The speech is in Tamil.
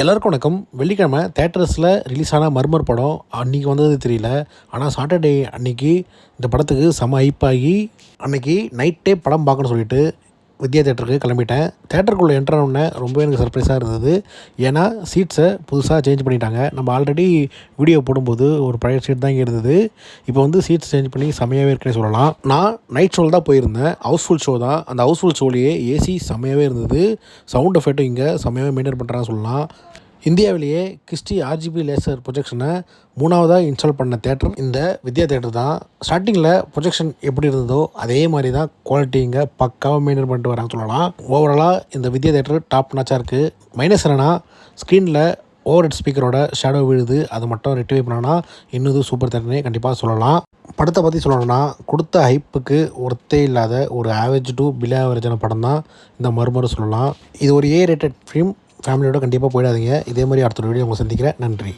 எல்லாருக்கும் வணக்கம். வெள்ளிக்கிழமை தேட்டர்ஸில் ரிலீஸ் ஆன மர்மர் படம் அன்றைக்கி வந்தது தெரியல. ஆனால் சாட்டர்டே அன்னைக்கு இந்த படத்துக்கு செம ஹைப்பாகி அன்னைக்கு நைட்டே படம் பார்க்கணும்னு சொல்லிட்டு வித்யா தேட்டருக்கு கிளம்பிட்டேன் தேட்டருக்குள்ளே என்ட்ரானோடனே ரொம்ப எனக்கு சர்ப்ரைஸாக இருந்தது. ஏன்னா சீட்ஸை புதுசாக சேஞ்ச் பண்ணிட்டாங்க. நம்ம ஆல்ரெடி வீடியோ போடும்போது ஒரு பழைய சீட் தான் இங்கே இருந்தது. இப்போ வந்து சீட்ஸ் சேஞ்ச் பண்ணி செமையாகவே இருக்குன்னு சொல்லலாம். நான் நைட் ஷோவில் தான் போயிருந்தேன். ஹவுஸ்ஃபுல் ஷோ தான். அந்த ஹவுஸ்ஃபுல் ஷோலேயே ஏசி செமையாகவே இருந்தது. சவுண்ட் எஃபெக்ட்டும் இங்கே செமையாகவே மெயின்டைன் பண்ணுறான்னு சொல்லலாம். இந்தியாவிலேயே கிறிஸ்டி ஆர்ஜிபி லேசர் ப்ரொஜெக்ஷனை மூணாவதாக இன்ஸ்டால் பண்ண தேட்டர் இந்த வித்யா தேட்டர் தான். ஸ்டார்டிங்கில் ப்ரொஜெக்ஷன் எப்படி இருந்ததோ அதே மாதிரி தான் குவாலிட்டிங்க பக்காவாக மெயின்டைன் பண்ணிட்டு வராங்க சொல்லலாம். ஓவராலாக இந்த வித்யா தேட்டர் டாப் நாச்சாக இருக்குது மைனஸ் என்னன்னா ஸ்க்ரீனில் ஓவர் ஹெட் ஸ்பீக்கரோட ஷேடோ விழுது அது மட்டும் ரெக்டிஃபை பண்ணோன்னா இன்னும் சூப்பர் தேட்டர்னே கண்டிப்பாக சொல்லலாம். படத்தை பற்றி சொல்லணும்னா கொடுத்த ஹைப்புக்கு ஒர்த்தே இல்லாத ஒரு ஆவரேஜ் டு பிலே ஆவரேஜான படம் தான் இந்த மறுமறு சொல்லலாம். இது ஒரு ஏ ரேட்டட் ஃபிலிம் ஃபேமிலியோட கண்டிப்பாக போயிடாதீங்க. இதே மாதிரி அடுத்த ஒரு வீடியோ உங்களை சந்திக்கிறேன். நன்றி.